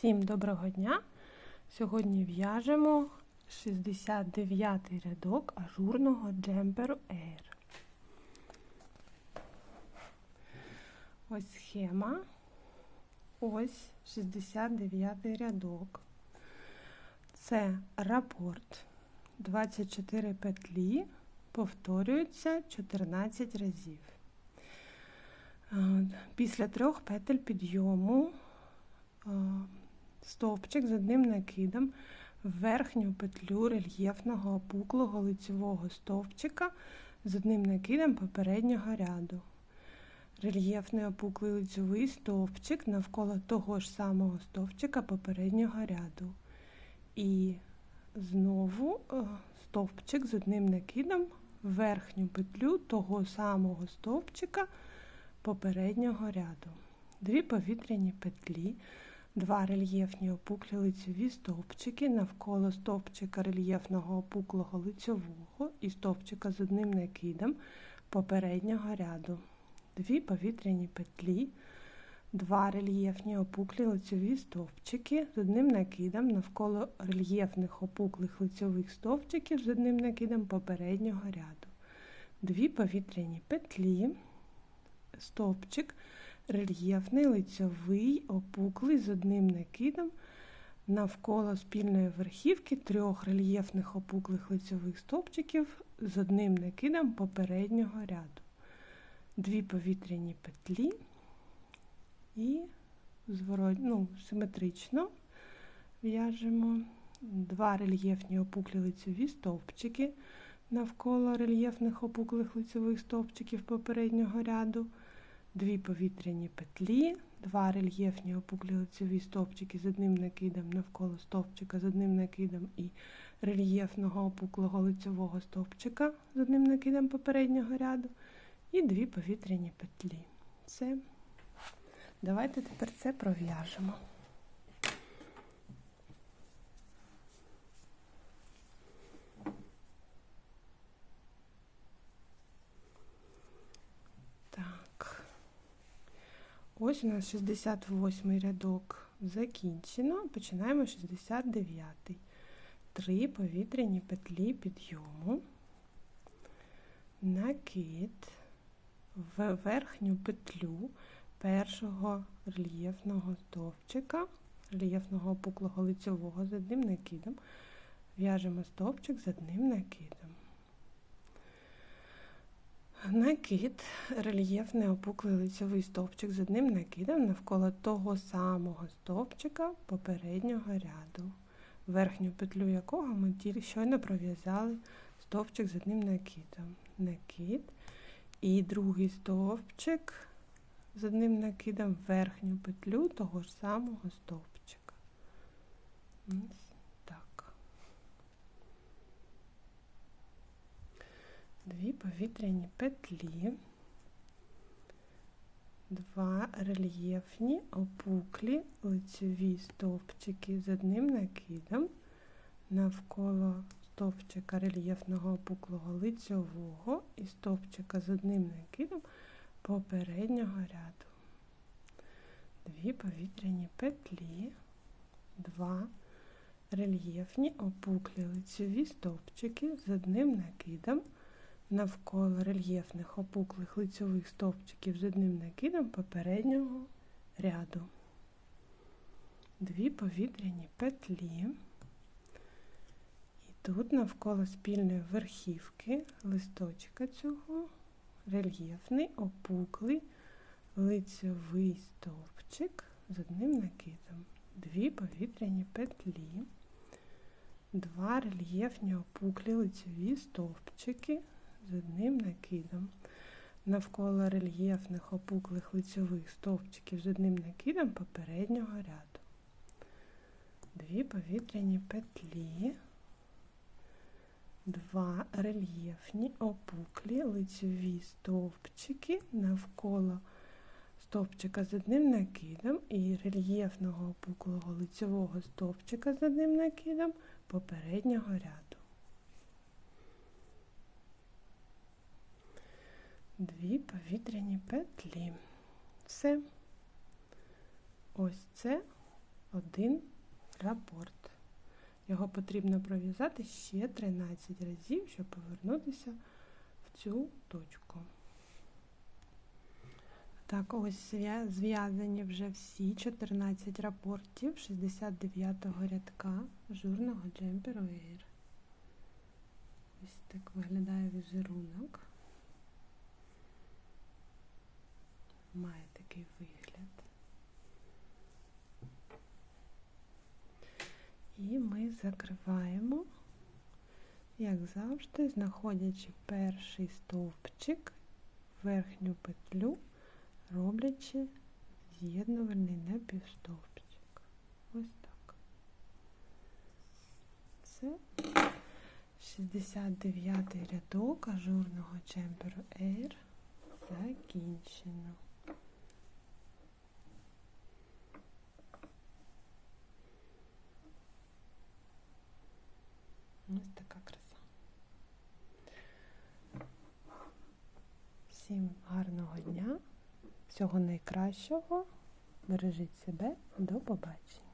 Всім доброго дня! Сьогодні в'яжемо 69 рядок ажурного джемперу Air. Ось схема. Ось 69 рядок. Це рапорт. 24 петлі повторюються 14 разів. Е, Після трьох петель підйому е, стовпчик з одним накидом в верхню петлю рельєфного опуклого лицевого стовпчика з одним накидом попереднього ряду. Рельєфний опуклий лицьовий стовпчик навколо того ж самого стовпчика попереднього ряду. І знову е, стовпчик з одним накидом в верхню петлю того самого стовпчика попереднього ряду. Дві повітряні петлі, два рельєфні опуклі лицьові стовпчики навколо стовпчика рельєфного опуклого лицьового і стовпчика з одним накидом попереднього ряду. Дві повітряні петлі, два рельєфні опуклі лицьові стовпчики з одним накидом навколо рельєфних опуклих лицьових стовпчиків з одним накидом попереднього ряду. Дві повітряні петлі, стовпчик, рельєфний лицьовий опуклий з одним накидом. Навколо спільної верхівки трьох рельєфних опуклих лицьових стовпчиків з одним накидом попереднього ряду. Дві повітряні петлі і зворот, ну, симетрично в'яжемо. Два рельєфні опуклі лицьові стовпчики навколо рельєфних опуклих лицьових стовпчиків попереднього ряду, дві повітряні петлі, два рельєфні опуклі лицеві стовпчики з одним накидом навколо стовпчика з одним накидом і рельєфного опуклого лицевого стовпчика з одним накидом попереднього ряду, і дві повітряні петлі. Все. Давайте тепер це пров'яжемо. Так. Ось у нас 68 рядок закінчено. Починаємо 69. Три повітряні петлі підйому, накид в верхню петлю першого рельєфного стовпчика, рельєфного опуклого лицьового з одним накидом. В'яжемо стовпчик з одним накидом. Накид, рельєфний опуклий лицьовий стовпчик з одним накидом навколо того самого стовпчика попереднього ряду, верхню петлю якого ми тільки щойно пров'язали стовпчик з одним накидом. Накид і другий стовпчик з одним накидом верхню петлю того ж самого стовпчика. Ось так. Дві повітряні петлі, два рельєфні опуклі лицеві стовпчики з одним накидом навколо стовпчика рельєфного опуклого лицьового і стовпчика з одним накидом попереднього ряду. Дві повітряні петлі, два рельєфні опуклі лицеві стовпчики з одним накидом навколо рельєфних опуклих лицьових стовпчиків з одним накидом попереднього ряду. Дві повітряні петлі. І тут навколо спільної верхівки листочка цього рельєфний опуклий лицьовий стовпчик з одним накидом, дві повітряні петлі, два рельєфні опуклі лицьові стовпчики з одним накидом. Навколо рельєфних опуклих лицьових стовпчиків з одним накидом попереднього ряду. Дві повітряні петлі два рельєфні опуклі лицьові стовпчики навколо стовпчика з одним накидом і рельєфного опуклого лицьового стовпчика з одним накидом попереднього ряду. Дві повітряні петлі. Все. Ось це один рапорт. Його потрібно пров'язати ще 13 разів, щоб повернутися в цю точку. Так, ось зв'язані вже всі 14 рапортів 69-го рядка журного джемперу Air. Ось так виглядає візерунок. Має такий вигляд. І ми закриваємо, як завжди, знаходячи перший стовпчик, верхню петлю, роблячи з'єднувальний напівстовпчик. Ось так. Це 69 рядок ажурного джемперу Air закінчено. Всім гарного дня, всього найкращого. Бережіть себе, до побачення.